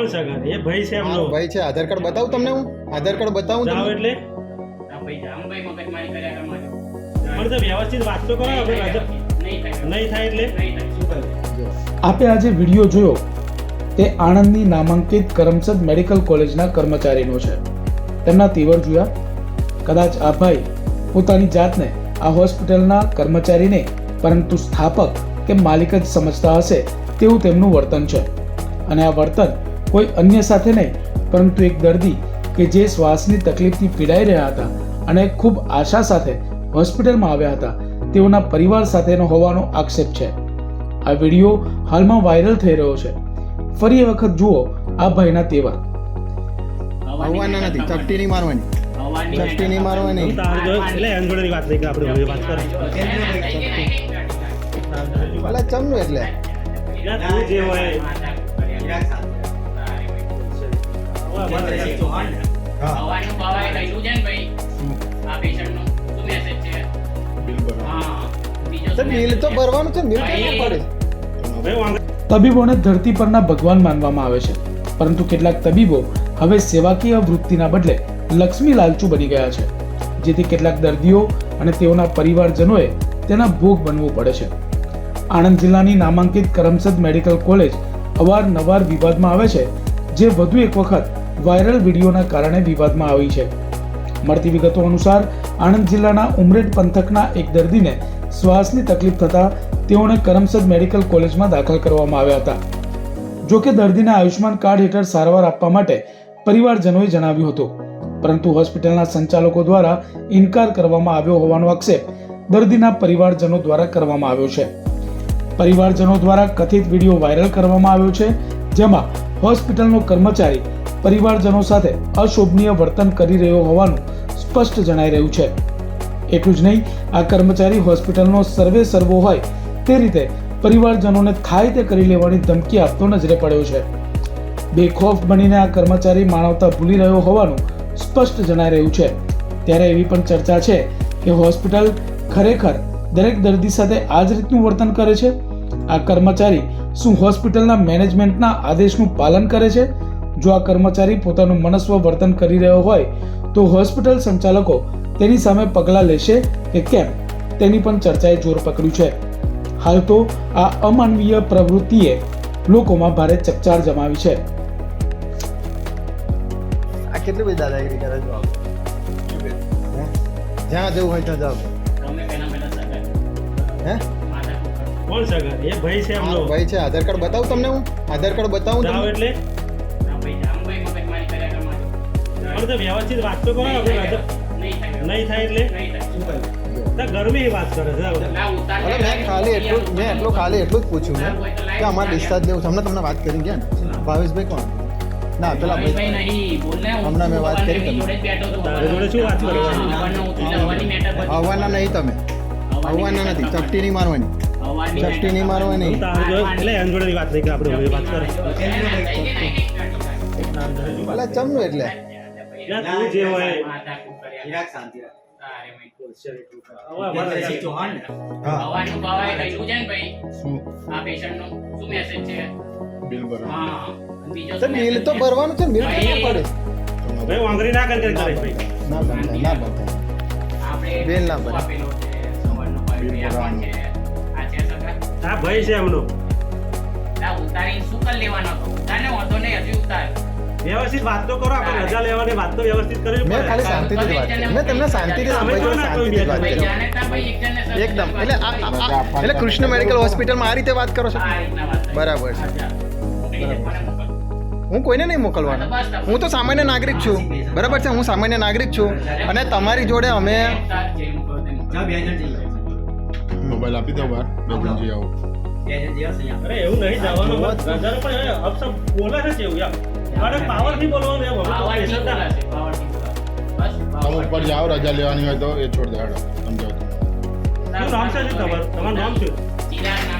કોણ સગા એ ભાઈ છે એમનો. ભાઈ છે. આધાર કાર્ડ બતાવું તમને હું? આધાર કાર્ડ બતાવું જાવ તમને? એટલે. પણ તો વ્યવસ્થિત વાત તો કરો આપણે રજા. નહીં થાય. એટલે? આપે આજે વીડિયો જોયો. તે આણંદની નામાંકિત કરમસદ મેડિકલ કોલેજના કર્મચારીનો છે. તેમના તેવર જોયા. કદાચ આ ભાઈ પોતાની જાતને આ હોસ્પિટલના કર્મચારીને પરંતુ સ્થાપક કે માલિક જ સમજતા હશે તેવું તેમનું વર્તન છે. અને આ વર્તન કોઈ અન્ય સાથે નહીં પરંતુ એક દર્દી કે જે શ્વાસની તકલીફથી પીડાઈ રહ્યા હતા અને ખૂબ આશા સાથે હોસ્પિટલમાં આવ્યા હતા તેઓના પરિવાર સાથેનો હોવાનો આક્ષેપ છે આ વીડિયો હાલમાં વાયરલ થઈ રહ્યો છે ફરી એ વખત જુઓ આ ભાઈના તેવા આવવાના નથી ચપટી નહીં મારવાની ચપટી નહીં મારવાની હું તાર જો એટલે એમ વાત નહીં કે આપણે વાત કરો એટલે ચમનું એટલે જે હોય હવે અમારે હવાનું ભાવાએ કહ્યું છે ને ભાઈ આ પેશન્ટનું શું મેસેજ છે હા બીજો તો શું બિલ તો ભરવાનું છે બિલ કેમ પડે તબીબોને ધરતી પરના ભગવાન માનવામાં આવે છે પરંતુ કેટલાક તબીબો હવે સેવાકીય વૃત્તિના બદલે લક્ષ્મી લાલચુ બની ગયા છે જેથી કેટલાક દર્દીઓ અને તેઓના પરિવારજનોએ તેના ભોગ બનવું પડે છે. આણંદ જિલ્લાની નામાંકિત કરમસદ મેડિકલ કોલેજ અવારનવાર વિવાદમાં આવે છે જે વધુ એક વખત વાયરલ વિડીયોના કારણે વિવાદમાં આવી છે. મળતી વિગતો અનુસાર, આણંદ જિલ્લાના ઉમરેઠ પંથકના એક દર્દીને શ્વાસની તકલીફ થતાં તેઓને કરમસદ મેડિકલ કોલેજમાં દાખલ કરવામાં આવ્યા હતા. જો કે દર્દીને આયુષ્યમાન કાર્ડ હેઠળ સારવાર આપવા માટે પરિવારજનોએ જણાવ્યું હતું. પરંતુ હોસ્પિટલના સંચાલકો દ્વારા ઇનકાર કરવામાં આવ્યો હોવાનો આક્ષેપ દર્દીના પરિવારજનો દ્વારા કરવામાં આવ્યો છે. પરિવારજનો દ્વારા કથિત વીડિયો વાયરલ કરવામાં આવ્યો છે, જેમાં હોસ્પિટલનો કર્મચારી પરિવારજનો સાથે અશોભનીય વર્તન કરી રહ્યો હોવાનું સ્પષ્ટ જણાઈ રહ્યું છે. એટલું જ નહીં, આ કર્મચારી હોસ્પિટલનો સર્વે સર્વો હોય તે રીતે પરિવારજનોને થાય તે કરી લેવાની ધમકી આપતો નજરે પડ્યો છે. બેખોફ બનીને આ કર્મચારી માનવતા ભૂલી રહ્યો હોવાનું સ્પષ્ટ જણાઈ રહ્યું છે. ત્યારે એવી પણ ચર્ચા છે કે હોસ્પિટલ ખરેખર દરેક દર્દી સાથે આ જ રીતનું વર્તન કરે છે? આ કર્મચારી શું હોસ્પિટલના મેનેજમેન્ટના આદેશનું પાલન કરે છે? જો આ કર્મચારી પોતાનું મનસ્વ વર્તન કરી રહ્યો હોય તો હોસ્પિટલ સંચાલકો તેની સામે પગલાં લેશે કે કેમ? તેની પણ ચર્ચાએ જોર પકડ્યું છે. હાલ તો આ અમાનવીય પ્રવૃત્તિએ લોકોમાં ભારે ચકચાર જમાવી છે. આ કેટલી બધી દાદાગીરી કરે છે જ્યાં જવું હોય ત્યાં. હે? કરો. કોણ સગર એ ભાઈ છે એમનો. ભાઈ છે. આધાર કાર્ડ બતાવું તમને હું? આધાર કાર્ડ બતાવું જાવ એટલે. તો વ્યવસ્થિત વાત તો કરો નહીં થાય. એટલે? ગરમી વાત કરે છે મેં ખાલી એટલું મેં એટલું ખાલી એટલું જ પૂછ્યું મેં. કે અમારે ડિસ્ચાર્જ લેવું છે? હમણાં તમને વાત કરી ગયા ને? ભાવેશભાઈ કોણ? ના પેલા ભાઈ ભાઈ નહીં, બોલ ને, હું હમણાં મેં વાત કરી. જોડે જોડે શું વાત કરો? આવવાના નહીં તમે. આવવાના નથી. ચપટી નહીં મારવાની. ચપટી નહીં મારવાની. એટલે એમ જોડેની વાત નહીં કે આપણે વાત કરો. એટલે ચમનું એટલે. તું જે હોય. હવાનું કહ્યું છે ને ભાઈ? શું? આ પેશન્ટનું શું મેસેજ છે? બિલ હા બીજો બિલ તો ભરવાનું છે બિલ કેમ ના પડે. ભાઈ વાંગરી ના કર કર કરે ભાઈ. ના બંધાય ના બંધાય આપણે બિલ ના શું ભરે. આપેલું છે? સવારનો ભાઈ બિલ ભાઈ આપવાનું ભરવાનું. છે. આ છે સગા? આ ભાઈ છે એમનો. આ ઉતારીને શું કરી લેવાનો હતો? ઉતારને વાંધો નહીં, હજી ઉતાર. વ્યવસ્થિત વાત તો કરો આપણે રજા લેવાની વાત તો વ્યવસ્થિત કરવી મેં ખાલી શાંતિથી વાત કરી. મેં તમને વાત કરી. એકદમ. એટલે એટલે કૃષ્ણ મેડિકલ હોસ્પિટલમાં આ રીતે વાત કરો છો. બરાબર છે. હું કોઈને નહીં મોકલવાનો. હું તો સામાન્ય નાગરિક છું. બરાબર છે? હું સામાન્ય નાગરિક છું. અને તમારી જોડે અમે. મોબાઈલ આપી દો બાર બે જણ જઈ આવો. એવું નહીં જવાનું બોલે છે એવું યાર. મારે પાવરથી બોલવાનું એમ બોલાશે. બસ, ઉપર જાઓ રજા લેવાની હોય તો એ છોડ દે સમજાવતો શું નામ છે તમારું? તમારું નામ શું? ચિરાગ